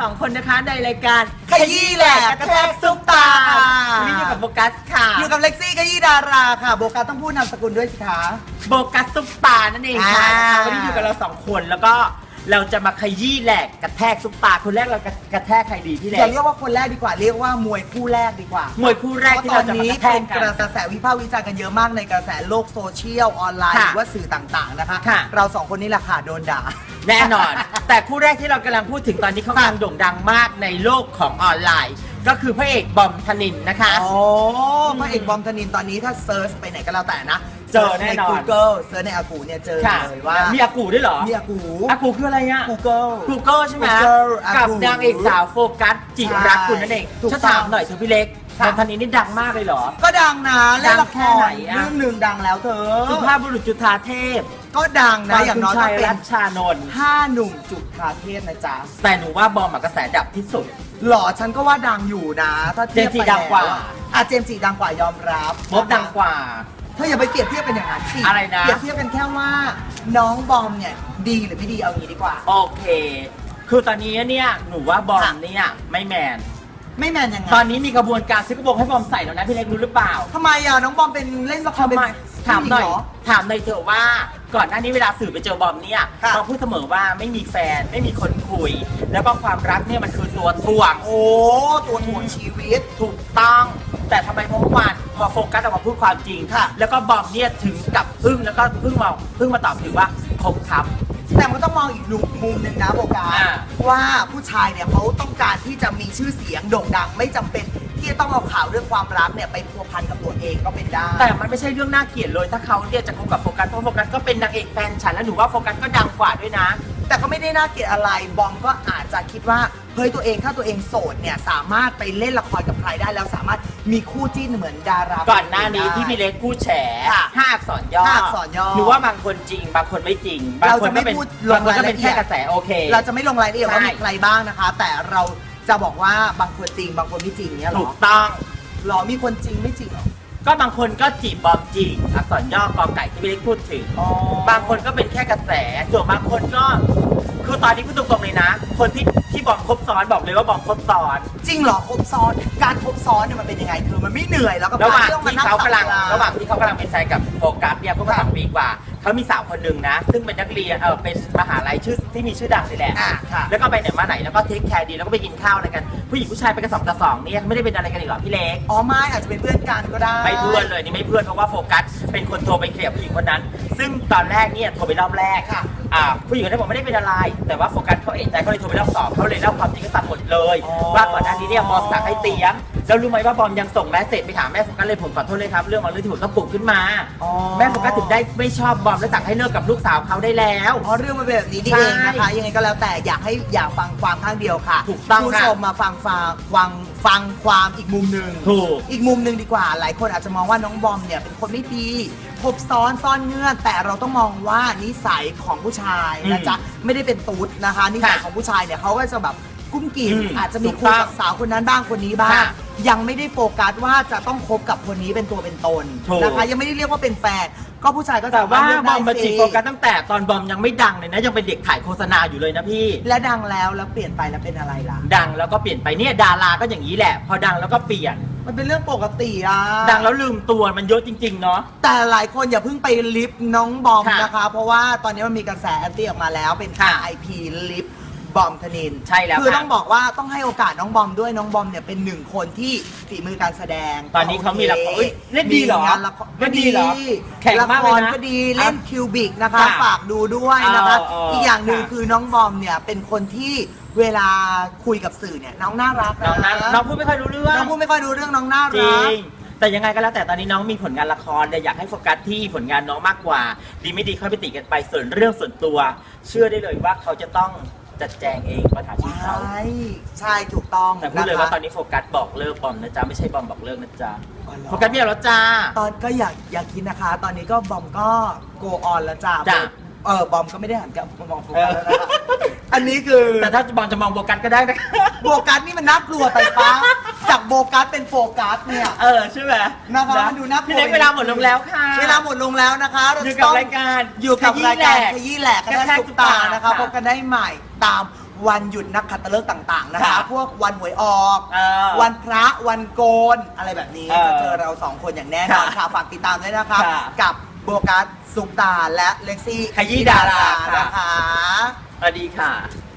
สองคนนะคะในรายการขยี้แหลกกระแทกซุปตาวันนี้อยู่กับโบกัสค่ะ อยู่กับเล็กซี่ขยี้ดาราค่ะ โบกัสต้องพูดนามสกุลด้วยสิคะโบกัสซุปตานั่นเองค่ะอ่าวันนี้อยู่กับเราสองคนแล้วก็เราจะมาขยี้แหลกกระแทกซุปตาคนแรกเรากระแทกใครดีพี่เล็อย่ากเรียกว่าคนแรกดีกว่าเรียกว่ามวยคู่แรกดีกว่า มวยคู่แรกที่เพราะตเราอนจะมานี้กระแทเป็กนกักนระแสวิพากษ์วิจารณ์กันเยอะมากในกระแสโลกโซเชียลออนไลน์ค่ะหรือว่าสื่อต่างๆนะคะค่ะเราสองคนนี่แหละค่ะโดนด่า แน่นอน แต่คู่แรกที่เรากำลังพูดถึงตอนนี้เขากำลังโด่งดังมากในโลกของออนไลน์ ก็คือพระเอกบอมธนินนะคะ โอ้พระเอกบอมธนินตอนนี้ถ้าเซิร์ชไปไหนก็แล้วแต่นะเจอแน่นอนใน Google เซิร์ชในอากูเนี่ยเจอค่ะเลยว่ามีอากูด้วยเหรอ มีอากู อากูคืออะไรอะ Google Google ใช่ไหม Google อากับกูนางเอกสาวโฟกัสจิรักคุณนั่นเองถูกฉันต้องถามหน่อยเธอพี่เล็กค่ะบอมธนินนี่ดังมากเลยเหรอ ก็ดังนะเล่นละดังคแค่ไหนรอะ เรื่องหนึ่งดังแล้วเธอ สุภาพบุรุษจุฑาเทพ ก็ดังนะตอนอย่างคุณน้อยชาก็ยเป็รันชชานนท์ห้าหนุ่มจุฑาเทพนะจ๊ะแต่หนูว่าบอมอะกระแสดับที่สุด หล่อฉันก็ว่าดังอยู่นะ ถ้าเทียบเจมส์จีไปดังกว่า แล้อะเจมส์จีดังกว่ายอมรับมดดังกว่า เธออย่าไปเปรียบเทียบกันอย่างนั้นสิอะไรนะ เปรียบเทียบกันแค่ว่า น้องบอมเนี่ยดีหรือไม่ดีเอางี้ดีกว่า โอเค คือตอนนี้เนี่ยหนูว่าบอมค่ะ เนี่ยไม่แมน ไม่แมนยังไงตอนนี้มีกระบวนการซื้อกระโปรงให้บอมใส่แล้วนะพี่เล็กรู้หรือเปล่า ทำไมอะน้องบอมเป็นเล่นละครทำเป็นไม ถามหน่อยผู้ญิงเรถามหน่อยเถอะว่าก่อนหน้านี้เวลาสื่อไปเจอบอมเนี่ยค่ะ เขาพูดเสมอว่าไม่มีแฟนไม่มีคนคุย แล้วก็ความรักเนี่ยมันคือตัวถ่วงโอ้ตัวถ่วงชีวิต ถูกต้อง แต่ทำไมพอเมื่อวานพอโฟกัสออกมาพูดความจริงค่ะ แล้วก็บอมเนี่ยถึงกับอึ้งแล้วก็เพิ่งมาเพิ่งมาตอบถึงว่าคบครับ แต่มันก็ต้องมองอีกหนุ่มมุมหนึ่งนะโบกาอ่าว่าผู้ชายเนี่ยเขาต้องการที่จะมีชื่อเสียงโด่งดัง ไม่จำเป็น ที่จะต้องเอาข่าวเรื่องความรักเนี่ยไปพัวพันกับตัวเองก็เป็นได้ แต่มันไม่ใช่เรื่องน่าเกลียดเลย ถ้าเขาเนี่ยจะคบกับโฟกัสเพราะโฟกัสก็เป็นนางเอกแฟนฉันแล้วหนูว่าโฟกัสก็ดังกว่าด้วยนะ แต่ก็ไม่ได้น่าเกลียดอะไรบอมก็อาจจะคิดว่าเฮ้ยตัวเองถ้าตัวเองโสดเนี่ยสามารถไปเล่นละครกับใครได้แล้วสามารถมีคู่จิ้นเหมือนดาราก่อนหน้านี้ที่พี่เล็กพูดแฉค่ะห้าอักษรย่อห้าอักษรย่อหนูว่าบางคนจริง บางคนไม่จริง บางเราคนจะไม่ก็เป็นพูดบางคนก็เป็นลงรายละเอียแค่ดกระแสโอเค เราจะไม่ลงรายละเอียดว่าใช่มีใครบ้างนะคะ แต่เรา จะบอกว่าบางคนจริง บางคนไม่จริงเนี่ยหรถูอกต้อง หรอมีคนจริงไม่จริงเหรอก็บางคนก็จีบบอมจริงอักษรย่อกอไก่ที่พี่เล็กพูดถึง อ๋อบางคนก็เป็นแค่กระแส ส่วนบางคนก็ คือตอนนี้พูดตรงๆเลยนะ คนที่ที่บอมคบซ้อนบอกเลยว่าบอมคบซ้อน จริงเหรอครบซ้อนการครบซ้อนเนี่ยมันเป็นยังไงคือมันไม่เหนื่อยแล้วกับระหว่างกต้องมที่นั่เขากำลังสับวระหว่างที่เขากำลังเป็นแฟนกับโฟกัสเนี่ยพวกมาสองปีกว่า เขามีสาวคนหนึ่งนะ ซึ่งเป็นนักเรียนเออเป็นมหาลัยชื่อที่มีชื่อดังนี่แหละอะค่ะ แล้วก็ไปไหนมาไหนแล้วก็เทคแคร์ดีแล้วก็ไปกินข้าวอะไรกัน ผู้หญิงผู้ชายไปกันสองต่อสองเนี่ยไม่ได้เป็นอะไรกันอีกเหรอพี่เล็ก อ๋อไม่อาจจะเป็นเพื่อนกันก็ได้ ไม่เพื่อนเลยนี่ไม่เพื่อนเพราะว่าโฟกัสเป็นคนโทรไปเคลียร์ผู้หญิงคนนั้น ซึ่งตอนแรกเนี่ยโทรไปรอบแรกค่ะอ่าผู้หญิงคนนั้นบอกไม่ได้เป็นอะไร แต่ว่าโฟกัสเขาเอกใจเขาเลยโทรไปรอบสองเขาเลยเล่าความจริงให้ฟังหมดเลย อ๋อ ว่าก่อนหน้านี้เนี่ยบอมสั่งให้เตรียม แล้วรู้ไหมว่าบอมยังส่งแมสเซจไปหาแม่โฟกัสเลยผมขอโทษเลยครับเรื่องบางเรื่องที่ผมต้องปลุกขึ้นมา อ๋อแม่โฟกัสถึงได้ไม่ชอบบอมและสั่งให้เลิกกับลูกสาวเขาได้แล้ว อ๋อเรื่องมันเป็นแบบนี้นี่เองนะคะ ยังไงก็แล้วแต่อยากให้อยากฟังความข้างเดียวค่ะถูกต้องผู้ค่ะ ชมมาฟังฟังฟังฟังความอีกมุมหนึ่ง ถูก อีกมุมหนึ่งดีกว่า หลายคนอาจจะมองว่าน้องบอมเนี่ยเป็นคนไม่ดีคบซ้อนซ่อนเงื่อน แต่เราต้องมองว่านิสัยของผู้ชายนะจ๊ะไม่ได้เป็นตุ๊ดนะคะ นิสัยค่ะของผู้ชายเนี่ยเขาก็จะแบบกุ้มกิ่มอืมอาจจะมีถูกคุยต้องกับสาวคนนั้นบ้างคนนี้บ้าง ค่ะ ยังไม่ได้โฟกัสว่าจะต้องคบกับคนนี้เป็นตัวเป็นตนถูก นะคะยังไม่ได้เรียกว่าเป็นแฟนก็ผู้ชายก็แต่สามารว่าถเลือกบได้อมมาจีบสิโฟกัสตั้งแต่ตอนบอมยังไม่ดังเลยนะยังเป็นเด็กถ่ายโฆษณาอยู่เลยนะพี่ และดังแล้วแล้วเปลี่ยนไปแล้วเป็นอะไรล่ะ ดังแล้วก็เปลี่ยนไปเนี่ยดาราก็อย่างนี้แหละ พอดังแล้วก็เปลี่ยน มันเป็นเรื่องปกติอะ ดังแล้วลืมตัวมันเยอะจริง ๆ เนาะ แต่หลายคนอย่าเพิ่งไปลิฟต์น้องบอมค่ะนะคะ เพราะว่าตอนนี้มันมีกระแสแอนตี้ออกมาแล้วเป็น ค่ะ IP ลิฟต์ บอมธนินใช่แล้วคือค่ะ ต้องบอกว่าต้องให้โอกาสน้องบอมด้วยน้องบอมเนี่ยเป็นหนึ่งคนที่ฝีมือการแสดงตอนนี้เขามีละครโอเอ้ยเล่นดีเหรอมีงานละครเล่นดีเหรอแข็งมากเลยนะละครก็ดีเล่นอะคิวบิกนะคะค่ะฝากดูด้วยนะคะเออเอออีอีกอย่างหนึ่งค่ะ คือน้องบอมเนี่ยเป็นคนที่เวลาคุยกับสื่อเนี่ยน้องน่ารักน้องนั้นน้องพูดไม่ค่อยรู้เรื่อง น้องพูดไม่ค่อยรู้เรื่องน้องน่าจริรัก ง แต่ยังไงก็แล้วแต่ตอนนี้น้องมีผลงานละครแต่อยากให้โฟกัสที่ผลงานน้องมากกว่า ดีไม่ดีค่อยไปติกันไปส่วนเรื่องส่วนตัว เชื่อได้เลยว่าเขาจะต้อง จัดแจงเองปัญหาชีวิตใชเขา่ใช่ถูกต้องแต่พูดเลยว่าะคะตอนนี้โฟกัสบอกเลิกบอมนะจ๊ะ ไม่ใช่บอมบอกเลิกนะจ๊ะอ๋อเหรอโฟกัสไม่เอาแล้วจ้า ตอนก็อยากอยากคิดนะคะ ตอนนี้ก็บอมก็โกออนแล้วจ้าจ้ะ เออบอมก็ไม่ได้หันกลับมามองโฟเอกัสอแล้วนะคะอันนี้คือแต่ถ้าบอมจะมองโฟกัสก็ได้นะคะโบกัสนี่มันน่ากลัวไปปะ จากโบกัสเป็นโฟกัสเนี่ย เออใช่ไหมนะคะมันดูน่ากลัว พี่เล็กเวลาหมดลงแล้วค่ะ เวลาหมดลงแล้วนะคะเราอยู่จะกับต้องรายการอยู่กับรายการขยี้แหลกกกระระแทแทกกซุซุปปตาตานะคะค่ะพบกันได้ใหม่ตามวันหยุดนักขัตฤกษ์ต่าง ๆ นะคะ ค่ะพวกวันหวยออก เออวันพระวันโกนอะไรแบบนี้เออจะเจอเราสองคนอย่างแน่นอนค่ะค่ะฝากติดตามด้วยนะครับค่ะกับโบกัสซุปตาและเล็กซี่ขยี้ดาราค่ะ นะคะ สวัสดีค่ะ